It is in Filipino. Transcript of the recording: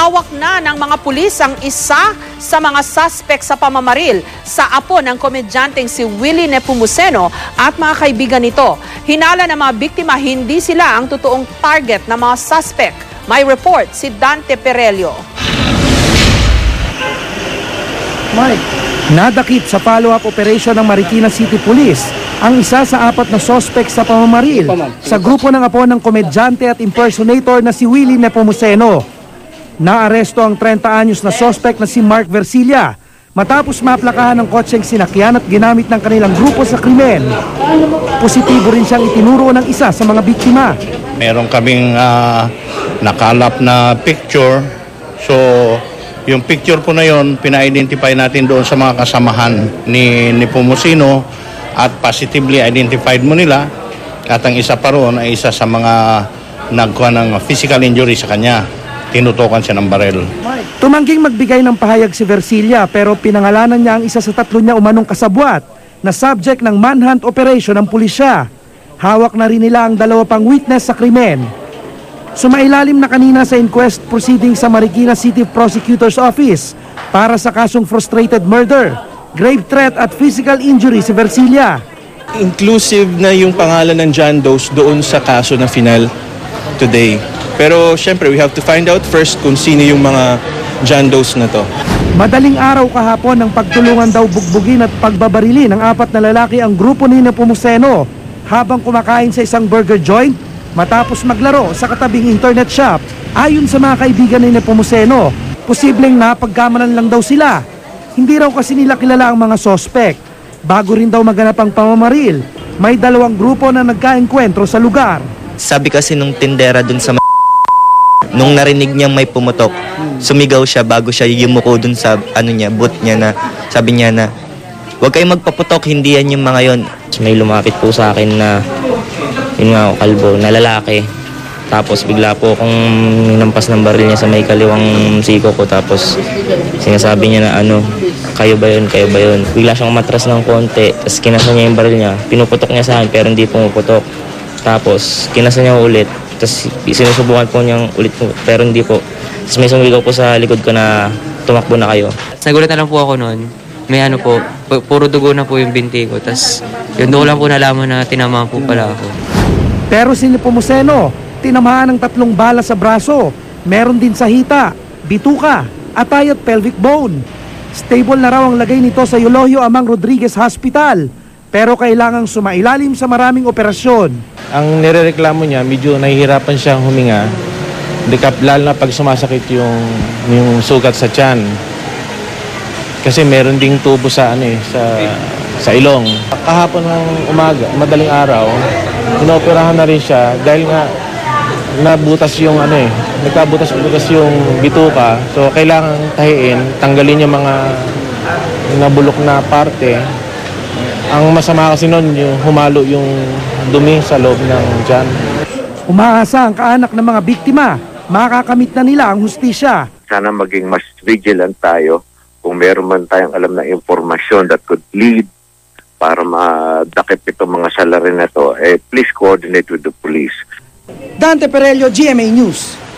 Hawak na ng mga pulis ang isa sa mga suspect sa pamamaril sa apo ng komedyanteng si Willie Nepomuceno at mga kaibigan nito. Hinala ng mga biktima hindi sila ang totoong target ng mga suspect. May report si Dante Perelio. Mike. Nadakip sa follow-up operation ng Marikina City Police ang isa sa apat na sospek sa pamamaril sa grupo ng apo ng komedyante at impersonator na si Willie Nepomuceno. Naaresto ang 30 anyos na sospek na si Mark Versilla matapos maplakahan ng kotseng sinakyan at ginamit ng kanilang grupo sa krimen. Positibo rin siyang itinuro ng isa sa mga biktima. Meron kaming ah, nakalap na picture. So, yung picture po na yon, pina-identify natin doon sa mga kasamahan ni, ni Pumusino at positively identified mo nila. At ang isa pa roon ay isa sa mga nagkuha ng physical injury sa kanya. Tinutukan siya ng barel. Tumangging magbigay ng pahayag si Versilla pero pinangalanan niya ang isa sa tatlo niya umanong kasabwat na subject ng manhunt operation ng pulisya. Hawak na rin nila ang dalawa pang witness sa krimen. Sumailalim na kanina sa inquest proceeding sa Marikina City Prosecutor's Office para sa kasong frustrated murder, grave threat at physical injury si Versilla. inclusive na yung pangalan ng John Doe doon sa kaso na final today. Pero syempre, we have to find out first kung sino yung mga John Does na to. Madaling araw kahapon ng pagtulungan daw bugbugin at pagbabarili ng apat na lalaki ang grupo ni Nepomuceno habang kumakain sa isang burger joint matapos maglaro sa katabing internet shop. Ayon sa mga kaibigan ni Nepomuceno, posibleng napagkamalan lang daw sila. Hindi raw kasi nila kilala ang mga sospek. Bago rin daw maganap ang pamamaril, may dalawang grupo na nagkaengkwentro sa lugar. Sabi kasi nung tindera dun sa nung narinig niya may pumutok, sumigaw siya bago siya yumuko dun sa ano niya, boot niya na sabi niya na Huwag kayong magpaputok, hindi yan yung mga yon. May lumapit po sa akin na yun nga, kalbo, na lalaki. Tapos bigla po akong ninampas ng baril niya sa may kaliwang siko ko. Tapos sinasabi niya na ano, kayo ba yun, kayo ba yun. Bigla siyang matras ng konti. Tapos kinasa niya yung baril niya. Pinuputok niya sa akin pero hindi pumuputok. Tapos kinasa niya ulit. Tapos sinusubukan po niyang ulit po, pero hindi po. Tapos may sumigaw po sa likod ko na tumakbo na kayo. Nagulat na lang po ako noon. May ano po, pu- puro dugo na po yung binti ko. Tapos yun doon lang po nalaman na tinamaan po pala ako. Pero si Nepomuceno, tinamaan ng tatlong bala sa braso. Meron din sa hita, bituka, atay at pelvic bone. Stable na raw ang lagay nito sa Eulogio Amang Rodriguez Hospital. Pero kailangang sumailalim sa maraming operasyon. Ang nirereklamo niya, medyo nahihirapan siyang huminga. Dikap, lalo na pag sumasakit yung, yung sugat sa tiyan. Kasi meron ding tubo sa ano eh, sa sa ilong. Kahapon ng umaga, madaling araw, inoperahan na rin siya dahil nga nabutas yung ano eh, nagkabutas-butas yung bituka. So kailangan tahiin, tanggalin yung mga nabulok na parte. Ang masama kasi nun, yung humalo yung dumi sa loob ng tiyan. Umaasa ang kaanak ng mga biktima. Makakamit na nila ang hustisya. sana maging mas vigilant tayo kung meron man tayong alam na impormasyon that could lead para madakip itong mga salarin na to, eh, please coordinate with the police. Dante Perello, GMA News.